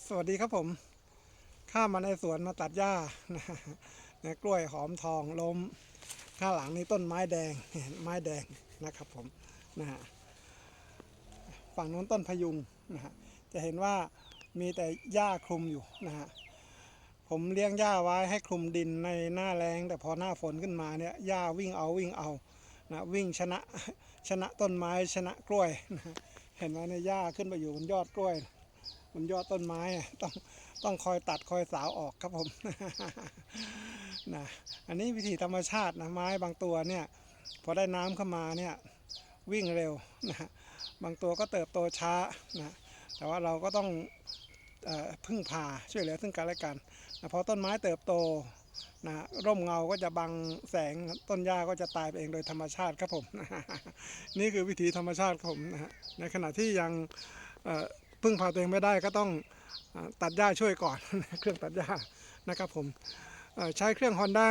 สวัสดีครับผม ข้ามาในสวนมาตัดหญ้านะนกล้วยหอมทองล้ม ข้างหลังนี่ต้นไม้แดงไม้แดงนะครับผมนะฮะฝั่งนู้นต้นพยุงนะฮะจะเห็นว่ามีแต่หญ้าคลุมอยู่นะฮะผมเลี้ยงหญ้าไว้ให้คลุมดินในหน้าแรงแต่พอหน้าฝนขึ้นมาเนี่ยหญ้าวิ่งเอาวิ่งเอานะวิ่งชนะชนะต้นไม้ชนะกล้วยนะเห็นไหมในหญ้าขึ้นไปอยู่บนยอดกล้วย บนยอดต้นไม้ต้องต้องคอยตัดคอยสาวออกครับผมนะอันนี้วิธีธรรมชาตินะไม้บางตัวเนี่ยพอได้น้ำเข้ามาเนี่ยวิ่งเร็วนะบางตัวก็เติบโตช้านะแต่ว่าเราก็ต้องออพึ่งพาช่วยเหลือซึ่งกันและกันนะพอต้นไม้เติบโตนะร่มเงาก็จะบังแสงต้นหญ้าก็จะตายไปเองโดยธรรมชาติครับผม นี่คือวิธีธรรมชาติครับผมนะฮะในขณะที่ยัง พึ่งพาตัวเองไม่ได้ก็ต้องอตัดหญ้าช่วยก่อน เครื่องตัดหญ้านะครับผมใช้เครื่อง Honda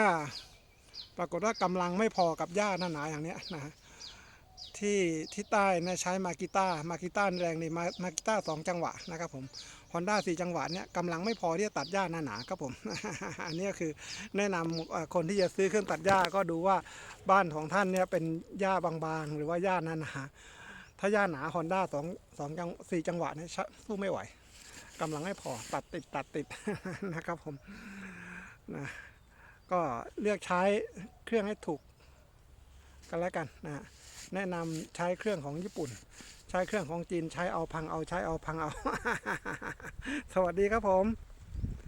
ปรากฏว่ากำลังไม่พอกับหญ้าหนาๆอย่างเนี้ยนะที่ที่ใต้นะใช้มากิต้ามากิต้าแรงนี่มามากิต้าสองจังหวะนะครับผม Honda สี่จังหวะเนี่ยกำลังไม่พอที่จะตัดหญ้าหนาๆครับผม อันนี้ก็คือแนะนำคนที่จะซื้อเครื่องตัดหญ้าก็ดูว่าบ้านของท่านเนี่ยเป็นหญ้าบางๆ หรือว่าหญ้าหนาๆ ถ้าย่าหนาฮอนด้าสองสองจังสี่จังหวะเนี่ยชะสู้ไม่ไหวกำลังไม่พอตัดติดตัดติดนะครับผมนะก็เลือกใช้เครื่องให้ถูกกันแล้วกันนะแนะนำใช้เครื่องของญี่ปุ่น ใช้เครื่องของจีนใช้เอาพังเอาใช้เอาพังเอา สวัสดีครับผม